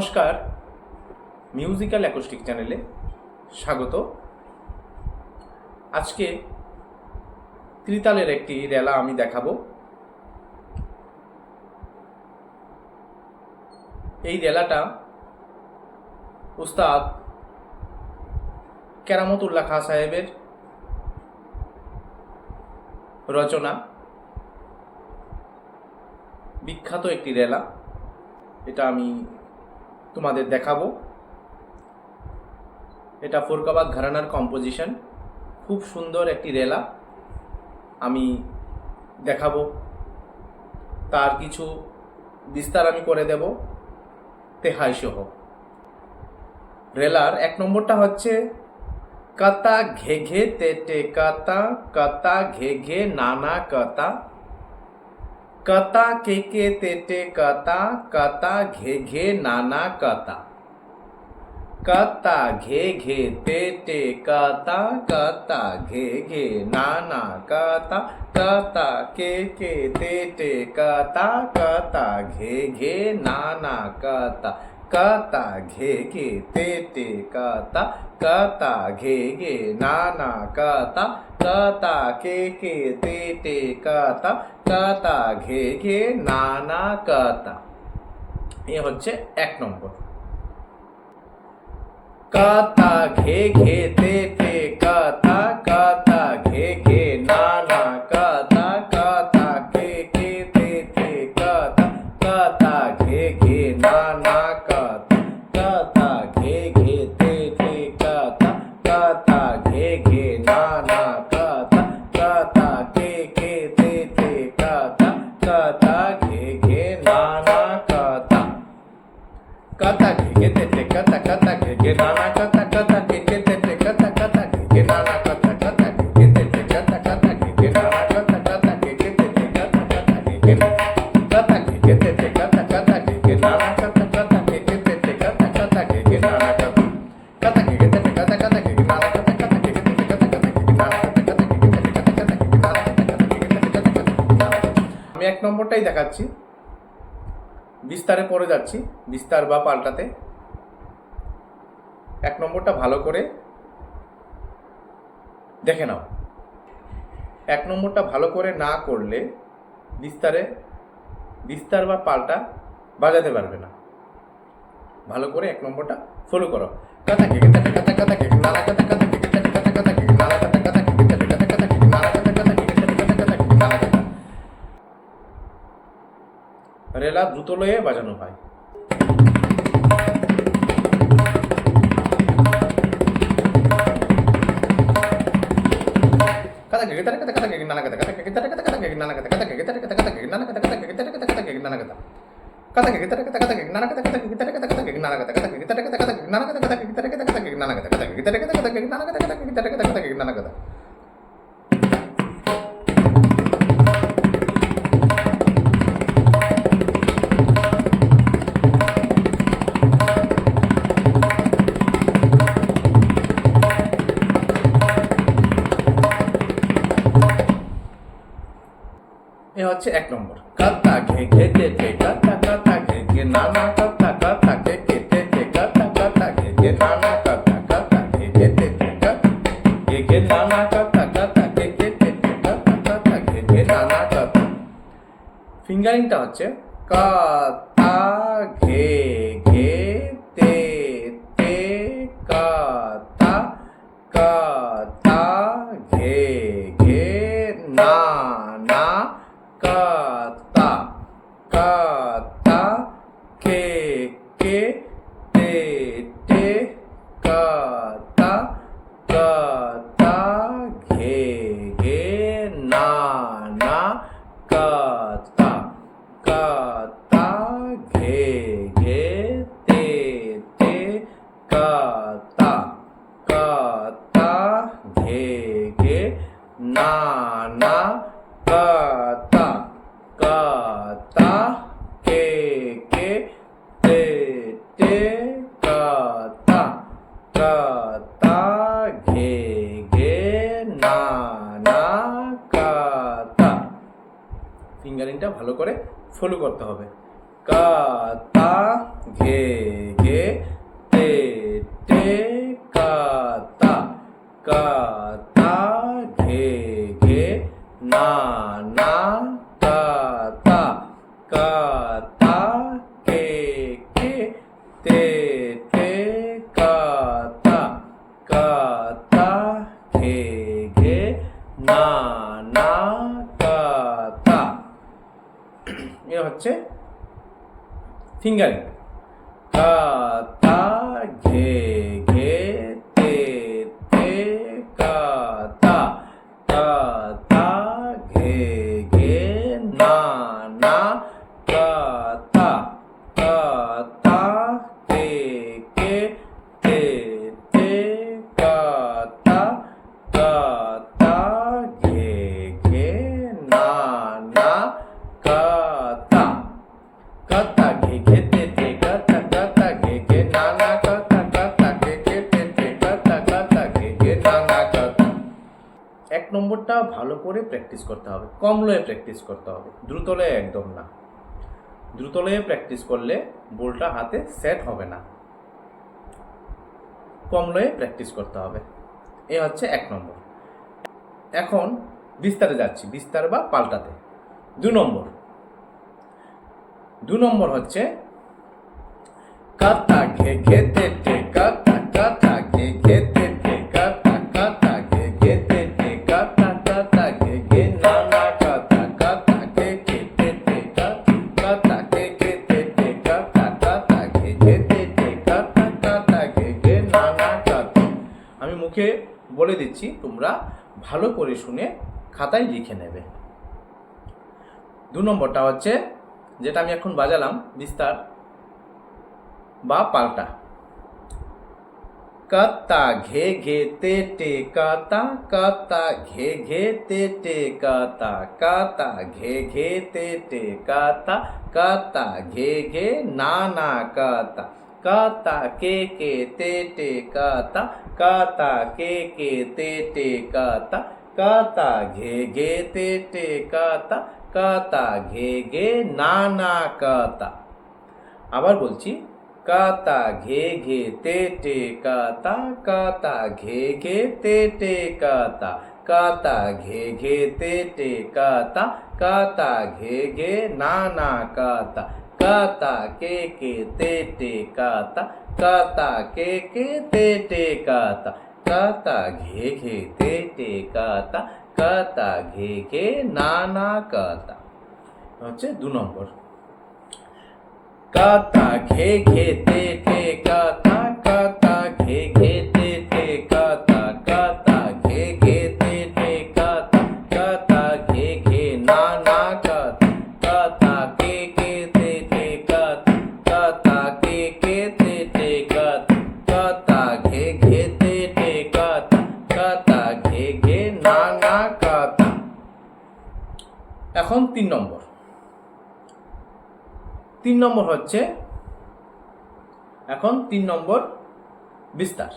নমস্কার। Musical acoustic চ্যানেলে স্বাগত। আজকে ত্রিতালের একটি রেলা আমি দেখাবো। এই রেলাটা উস্তাদ কেরামতুল্লাহ খা সাহেবের রচনা। বিখ্যাত একটি রেলা। এটা আমি তোমাদের দেখাবো। এটা ফোরকাবাদ ঘরানার কম্পোজিশন খুব সুন্দর একটি রেলা। আমি দেখাবো। তার কিছু বিস্তার আমি করে দেব। তেহাই সহ। রেলার এক নম্বরটা হচ্ছে, কাতা ঘে ঘে তে টে কাতা কাতা ঘে ঘে নানা কাতা। कता के के तेटे कता कता घे घे नाना कता। कता घे घे तेटे कता कता घे घे नाना कता। कता के के तेटे कता कता घे घे नाना कता। कता घे घे तेटे कता कता घे घे नाना कता। कता के के तेटे कता কতা কতা ঘে ঘে নানা কতা। এ হচ্ছে এক নম্বর। কতা, ঘে ঘে, তে টে কতা কতা, ঘে ঘে আমি এক নম্বরটাই দেখাচ্ছি। বিস্তারে পরে যাচ্ছি। বিস্তার বা পাল্টাতে। এক নম্বরটা ভালো করে দেখে নাও। এক নম্বরটা ভালো করে না করলে বিস্তারে, বিস্তার বা পাল্টা বাজাতে পারবে না। ভালো করে এক নম্বরটা ফলো করো। রেলা দ্রুত লয়ে বাজানো হয় নানা কথা কথা নানা কথা কথা নানা কথা কথা নানা কথা কথা নানা কথা কথা নানা কথা হচ্ছে এক নম্বর। কাতা ঘে ঘে ঘেতে কাতা गे ना ना कब ना कब ना गे गे ते ते कब ना कब ना गे गे ना ना कब ना कब ना गे गे ते ते कब गे गे ना ना कब ना कब ना गे गे ते ते कब ना कब ना गे गे ना ना कब ফিঙ্গারিংটা হচ্ছে ক তা ঘে ঘে তে তে ক তা ক তা ঘে ঘে না না ক কাতা তা ঘে ঘে না না কাতা ফিঙ্গারিংটা ভালো করে ফলো করতে হবে। কাতা ঘে ঘে হচ্ছে ফিঙ্গারিং কা এক ভালো করে প্র্যাকটিস করতে হবে? কম লয়ে প্র্যাকটিস করতে হবে। দ্রুত লয়ে একদম না। দ্রুত লয়ে প্র্যাকটিস করলে বলটা হাতে সেট হবে না। কম লয়ে প্র্যাকটিস করতে হবে। এ হচ্ছে এক নম্বর। এখন বিস্তারে যাচ্ছি। বিস্তার বা পাল্টাতে। দু নম্বর। দু নম্বর হচ্ছে কাতা ঘে ঘে তে তে কাতা কাতা আমি মুখে বলে দিচ্ছি, তোমরা ভালো করে শুনে খাতায় লিখে নেবে। দু নম্বরটা হচ্ছে, যেটা আমি এখন বাজালাম, বিস্তার, বা পাল্টা। কাতা ঘে ঘে তে টে কাতা কাতা ঘে ঘে তে টে কাতা কাতা ঘে ঘে তে টে কাতা কাতা ঘে ঘে না না কাতা কাতা কে কে তে টে কাতা কাতা কে কে তে টে কাতা কাতা ঘে ঘে তে টে কাতা কাতা ঘে ঘে না না কাতা আবার বলছি কাতা ঘে ঘে তে টে কাতা কাতা ঘে ঘে তে টে কাতা কাতা ঘে ঘে তে টে কাতা কাতা ঘে ঘে না না কাতা কাতা কে কে তে টে কাতা কাতা কে কে তে টে কাতা কাতা ঘে ঘে তে টে কাতা কাতা ঘে ঘে না না কাতা। হচ্ছে দু নম্বর। কাতা ঘে ঘে তে টে কাতা কাতা ঘে ঘে তে টে কাতা কাতা ঘে ঘে তে টে কাতা কাতা ঘে ঘে না না কাতা কাতা কে তে টে কাতা কাতা কে কে তে টে কাতা কাতা ঘে ঘে তে টে কাতা কাতা ঘে ঘে না না কাতা এখন তিন নম্বর। তিন নম্বর হচ্ছে, এখন তিন নম্বর বিস্তার।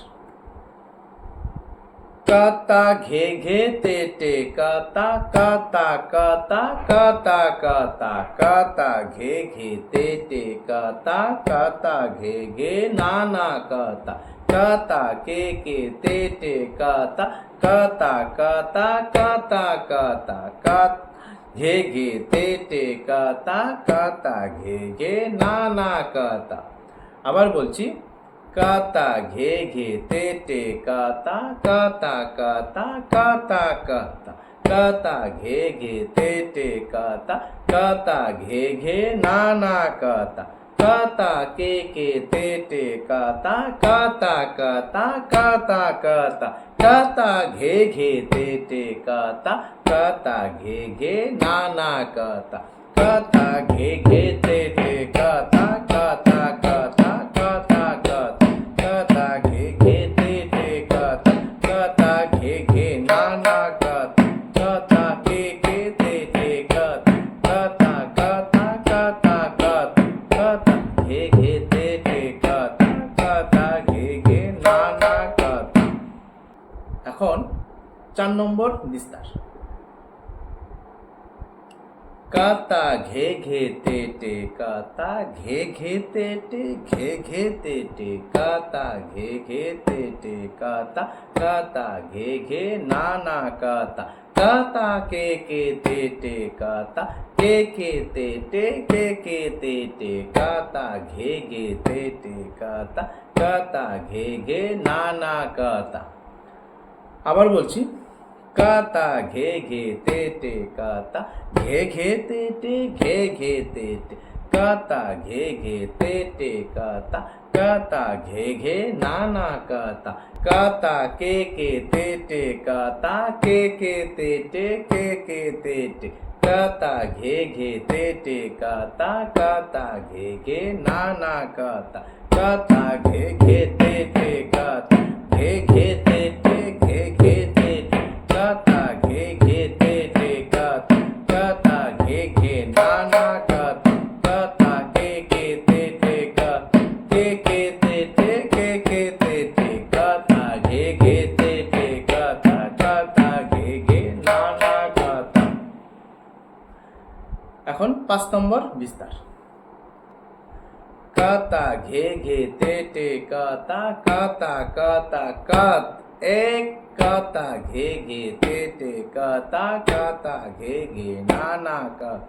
কাতা ঘে ঘে তে টে কাতা কাতা কাতা কাতা কাতা কাতা ঘে ঘে তে টে কাতা কাতা ঘে ঘে, না না কাতা কাতা কে কে তে টে কাতা কাতা কাতা কাতা কাতা কাতা ঘে ঘে তে টে কাতা কাতা ঘে ঘে না না কাতা আবার বলছি কাতা ঘে ঘে তে টে কাতা কাতা কাতা কাতা কাতা কাতা ঘে ঘে তে টে কাতা কাতা ঘে ঘে না না কাতা কাতা কে কে তে টে কাতা কাতা কাতা কাতা কাতা কাতা ঘে ঘে তে তে কাতা কাতা ঘে ঘে, না না কাতা কাতা ঘে ঘে তে কাতা কাতা। নম্বর বিস্তার। কাতা ঘে ঘে তে তে, কাতা ঘে ঘে তে টে ঘে ঘে তে টে কাতা ঘে ঘে তে টে কাতা কাতা ঘে ঘে, না না কাতা কাতা কে কে তে টে কাতা কে কে তে টে কে কে তে টে কাতা ঘে ঘে তে টে কাতা কাতা ঘে ঘে, না না কাতা। আবার বলছি কাতা ঘে ঘে তে তে কাতা ঘে ঘে তে টে ঘে ঘে তে টে কাতা ঘে ঘে তে টে কাতা কাতা ঘে ঘে না না কাতা কাতা কে কে তে টে কাতা কে কে তে টে কে কে তে টে কাতা ঘে ঘে তে টে কাতা কাতা ঘে ঘে না না কাতা কাতা ঘে ঘে তে টে কাতা ঘে ঘে তে টে ঘে ঘে তে টে কাতা ঘে ঘে তে টে কাতা কাতা ঘে ঘে না না কাতা কাতা কে কে তে টে কাতা কে কে তে টে কে কে তে টে কাতা ঘে ঘে তে টে কাতা কাতা ঘে ঘে না না কাতা এখন পাঁচ নম্বর বিস্তার। কাতা ঘে ঘে তে টে কাতা কাতা কাতা, কাত, এক কাতা ঘে ঘে তে টে কাতা কাতা ঘে ঘে না না কাত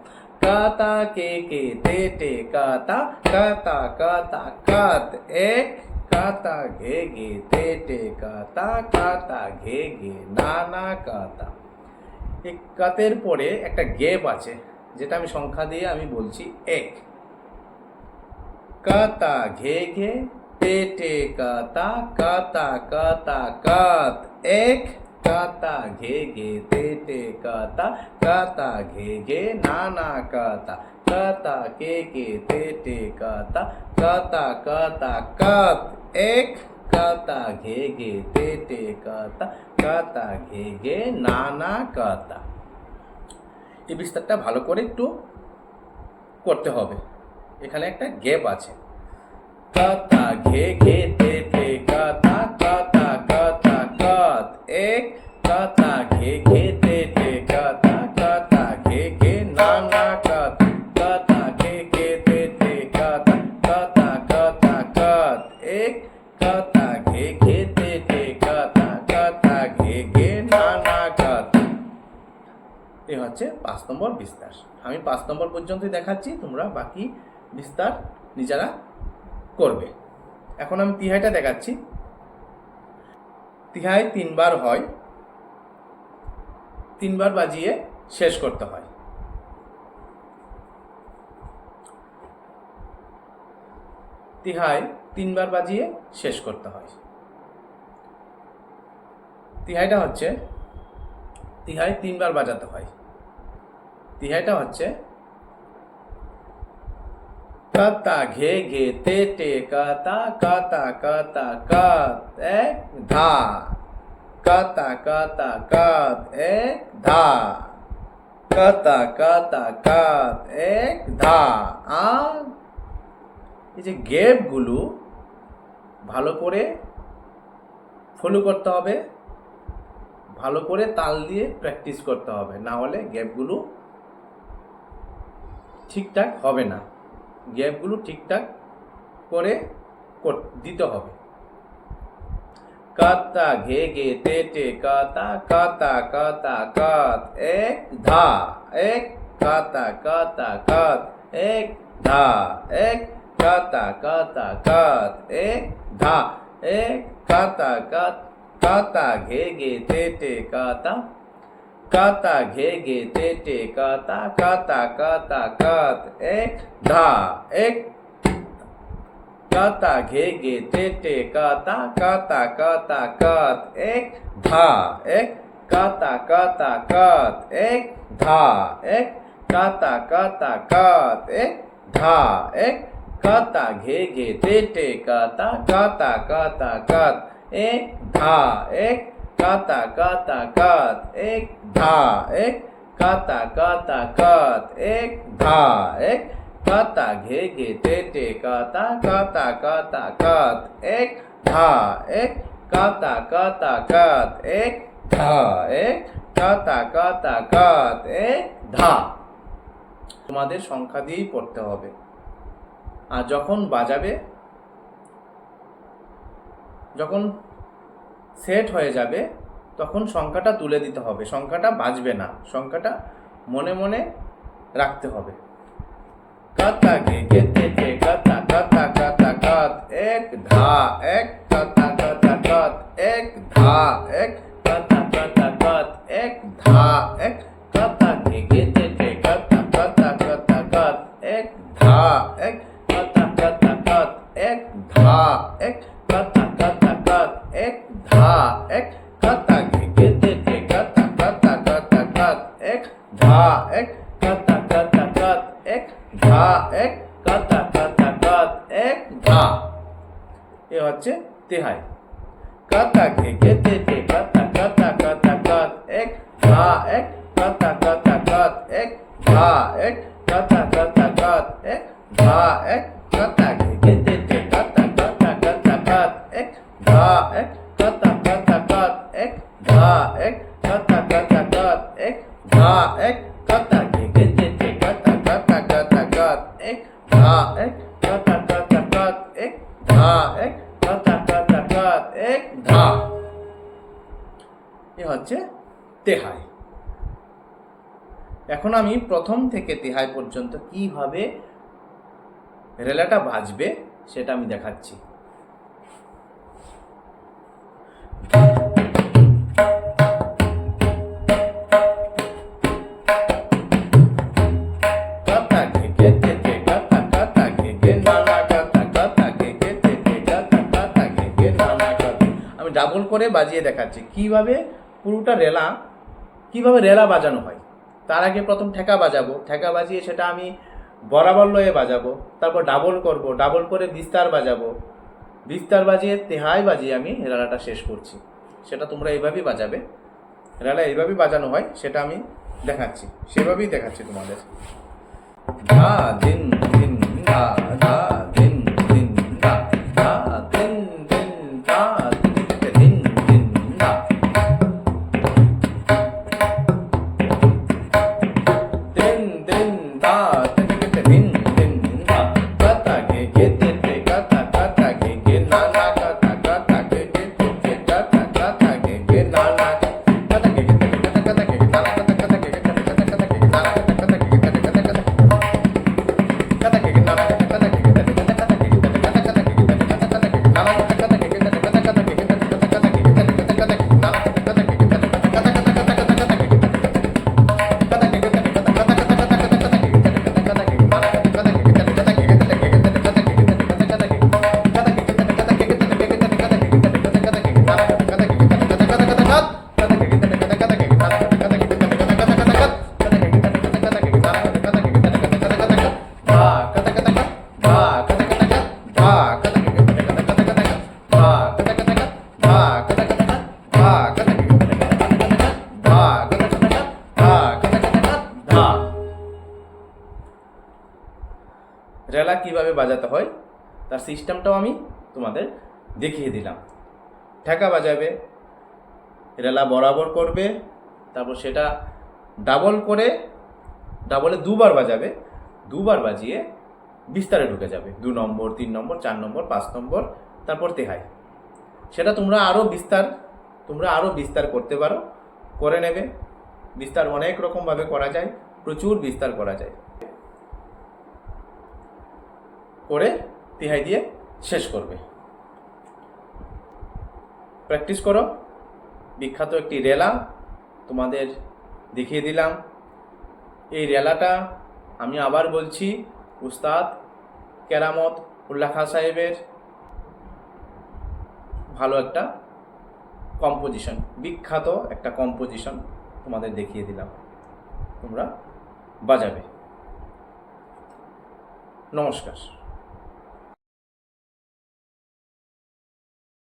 কাতা কে কে তে টে কাতা কাতা কাতা কাত এক কাতা ঘে ঘে তে টে কাতা কাতা ঘে ঘে না না কাতা এই কাতের পরে একটা গেপ আছে, যেটা আমি সংখ্যা দিয়ে আমি বলছি এক। কাতা ঘে ঘে টে টে কাতা কাতা কাতা, কাত। এক কাতা ঘে ঘে টে টে কাতা কাতা ঘে ঘে না না কাতা কাতা কে কে টে টে কাতা কাতা কাতা কাত। এক কাতা ঘে ঘে তে টে কাতা কাতা ঘে ঘে না না কাতা। এই বিস্তারটা ভালো করে একটু করতে হবে। এখানে একটা গ্যাপ আছে। কাতা ঘে ঘে নম্বর বিস্তার। আমি পাঁচ নম্বর পর্যন্তই দেখাচ্ছি, তোমরা বাকি বিস্তার নিজেরা করবে। এখন আমি তিহাইটা দেখাচ্ছি। তিহাই তিনবার হয়, তিনবার বাজিয়ে শেষ করতে হয়। তিহাই তিনবার বাজিয়ে শেষ করতে হয়। তিহাইটা হচ্ছে, তিহাই তিনবার বাজাতে হয়। তিহাইটা হচ্ছে, কাতা ঘে ঘে তে টে, কাতা কাতা কাতা, কাত, এক ধা, কাতা কাতা, কাত, এক ধা, কাতা কাতা, কাত, এক ধা, আর এই যে গ্যাপগুলো ভালো করে ফলো করতে হবে, ভালো করে তাল দিয়ে প্র্যাকটিস করতে হবে, না হলে গ্যাপগুলো ঠিকঠাক হবে না। গ্যাপগুলো ঠিকঠাক করে দিতে হবে। কাতা ঘে ঘে টে কাতা কাতা কাতা কাত, এক ধা, এক কাতা কাতা কাত, এক ধা, এক কাতা কাতা কাত, এক ধা, এক কাতা কাত, কাতা ঘে ঘে টে কাতা কাতা ঘে ঘে তে টে কাতা কাতা কাতা কাত এক ধা এক কাতা ঘে ঘে তে টে কাতা কাতা কাতা কাত এক ধা এক কাতা কাতা কাত এক ধা এক কাতা কাতা কাত এক ধা এক কাতা ঘে ঘে তে টে কাতা কাতা কাতা কাত এক ধা এক কাতা কাতা, কাত, এক, ধা, এক, কাতা কাতা, কাত, এক, ধা, এক, কাতা, ঘে ঘে টে টে কাতা কাতা কাতা, কাত, এক, ধা, এক, কাতা কাতা, কাত, এক, ধা, এক, কাতা কাতা, কাত, এক, ধা। তোমাদের সংখ্যা দিয়েই পড়তে হবে। আর যখন বাজাবে, যখন সেট হয়ে যাবে, তখন সংখ্যাটা তুলে দিতে হবে। সংখ্যাটা বাঁচবে না, সংখ্যাটা মনে মনে রাখতে হবে। কত কে কেতে কে, কত কত কত এক ঘা এক এক খা এক কথা কথা কত এক খা এক কথা কথা কত এক খা এক কথা কথা কথা কথা কত এক খা এক কথা কথা কত এক খা এক কথা কথা কত এক খা এক কথা কথা কথা কথা কত এক খা এক কথা কথা কত এক খা এক কথা কথা কত এক ধা এ হচ্ছে তেহাই। এখন আমি প্রথম থেকে তেহাই পর্যন্ত কীভাবে রেলাটা বাজবে সেটা আমি দেখাচ্ছি। আমি ডাবল করে বাজিয়ে দেখাচ্ছি। কীভাবে পুরোটা রেলা কীভাবে রেলা বাজানো হয়? তার আগে প্রথম ঠেকা বাজাবো। ঠেকা বাজিয়ে সেটা আমি বরাবর লয়ে বাজাবো। তারপর ডাবল করব। ডাবল করে বিস্তার বাজাবো। বিস্তার বাজিয়ে তেহাই বাজিয়ে আমি রেলাটা শেষ করছি। সেটা তোমরা এইভাবেই বাজাবে। রেলা এইভাবেই বাজানো হয়, সেটা আমি দেখাচ্ছি। সেভাবেই দেখাচ্ছি তোমাদের। ধা দিন দিন ধা கதக்கு কীভাবে বাজাতে হয়, তার সিস্টেমটাও আমি তোমাদের দেখিয়ে দিলাম। ঠেকা বাজাবে, রেলা বরাবর করবে, তারপর সেটা ডাবল করে ডাবলে দুবার বাজাবে, দুবার বাজিয়ে বিস্তারে ঢুকে যাবে। দু নম্বর, তিন নম্বর, চার নম্বর, পাঁচ নম্বর, তারপর তেহাই। সেটা তোমরা আরও বিস্তার, তোমরা আরও বিস্তার করতে পারো, করে নেবে। বিস্তার অনেক রকমভাবে করা যায়, প্রচুর বিস্তার করা যায়। করে তিহাই দিয়ে শেষ করবে। প্র্যাকটিস করো। বিখ্যাত একটি রেলা তোমাদের দেখিয়ে দিলাম। এই রেলাটা আমি আবার বলছি, উস্তাদ কেরামত উল্লাহ খান সাহেবের ভালো একটা কম্পোজিশন বিখ্যাত একটা কম্পোজিশন তোমাদের দেখিয়ে দিলাম। তোমরা বাজাবে। নমস্কার।